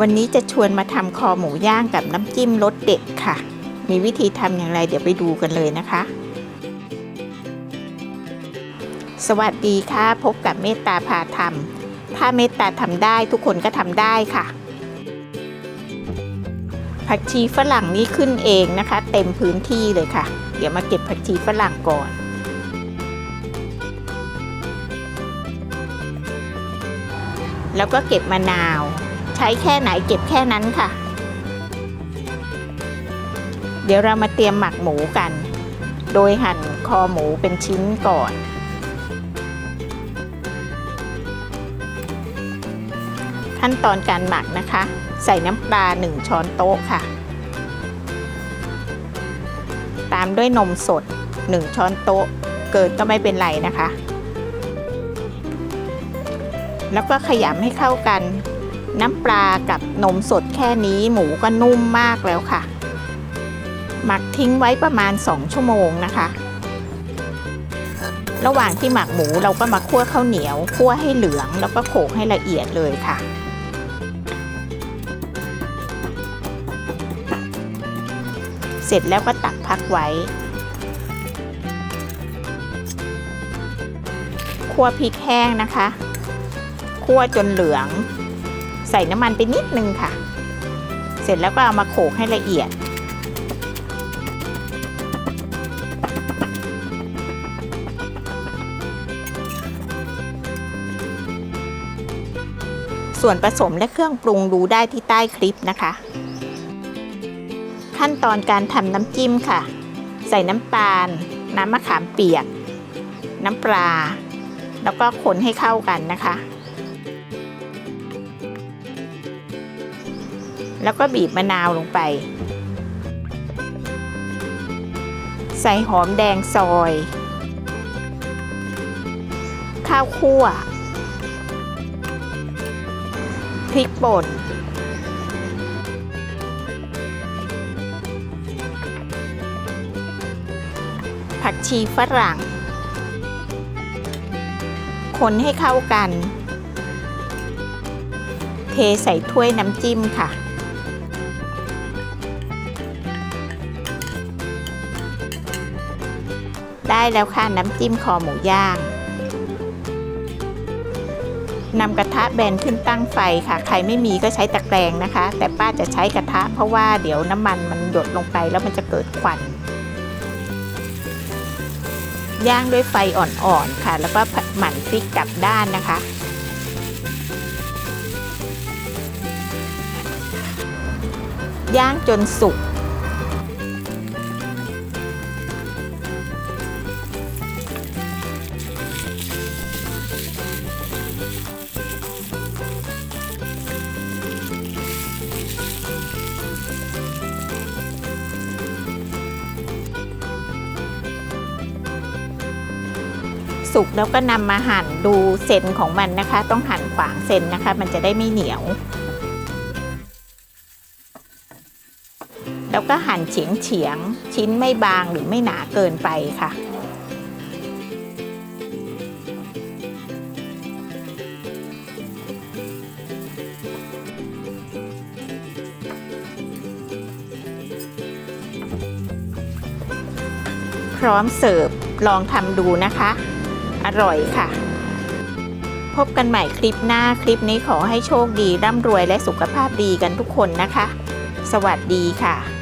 วันนี้จะชวนมาทำคอหมูย่างกับน้ำจิ้มรสเด็ดค่ะ มีวิธีทำอย่างไรเดี๋ยวไปดูกันเลยนะคะ สวัสดีค่ะ พบกับเมตตาพาทำถ้าเมตตาทำได้ทุกคนก็ทำได้ค่ะ ผักชีฝรั่งนี่ขึ้นเองนะคะ เต็มพื้นที่เลยค่ะ เดี๋ยวมาเก็บผักชีฝรั่งก่อนแล้วก็เก็บมะนาว ช้แค่ไหนเก็บแค่นั้นค่ะ เดี๋ยวเรามาเตรียมหมักหมูกัน โดยหั่นคอหมูเป็นชิ้นก่อนขั้นตอนการหมักนะคะ ใส่น้ำปลา 1 ช้อนโต๊ะค่ะ ตามด้วยนมสด 1 ช้อนโต๊ะ เกินก็ไม่เป็นไรนะคะ แล้วก็ขยำให้เข้ากัน น้ำปลากับนมสดแค่นี้หมูก็นุ่มมากแล้วค่ะ หมักทิ้งไว้ประมาณ 2 ชั่วโมงนะคะ ระหว่างที่หมักหมูเราก็มาคั่วข้าวเหนียวคั่วให้เหลืองแล้วก็โขลกให้ละเอียดเลยค่ะเสร็จแล้วก็ตักพักไว้ คั่วพริกแห้งนะคะ คั่วจนเหลือง ใส่น้ำมันไปนิดนึงค่ะ เสร็จแล้วก็เอามาโขลกให้ละเอียด ส่วนผสมและเครื่องปรุงดูได้ที่ใต้คลิปนะคะ ขั้นตอนการทำน้ำจิ้มค่ะ ใส่น้ำตาล น้ำมะขามเปียก น้ำปลา แล้วก็คนให้เข้ากันนะคะ แล้วก็บีบมะนาวลงไป ใส่หอมแดงซอย ข้าวคั่ว พริกป่น ผักชีฝรั่ง คนให้เข้ากัน เทใส่ถ้วยน้ำจิ้มค่ะ ได้แล้วค่ะน้ำจิ้มคอหมูย่างนำกระทะแบนขึ้นตั้งไฟค่ะ ใครไม่มีก็ใช้ตะแกรงนะคะ แต่ป้าจะใช้กระทะเพราะว่าเดี๋ยวน้ำมันมันหยดลงไปแล้วมันจะเกิดควัน ย่างด้วยไฟอ่อนๆค่ะ แล้วก็หมั่นพลิกกลับด้านนะคะ ย่างจนสุก สุกแล้วก็นำมาหั่นดูเซนของมันนะคะ ต้องหั่นขวางเซนนะคะ มันจะได้ไม่เหนียว แล้วก็หั่นเฉียงเฉียงชิ้นไม่บางหรือไม่หนาเกินไปค่ะพร้อมเสิร์ฟลองทำดูนะคะ ร่อยค่ะ พบกันใหม่คลิปหน้าคลิปนี้ขอให้โชคดีร่ำรวยและสุขภาพดีกันทุกคนนะคะ สวัสดีค่ะ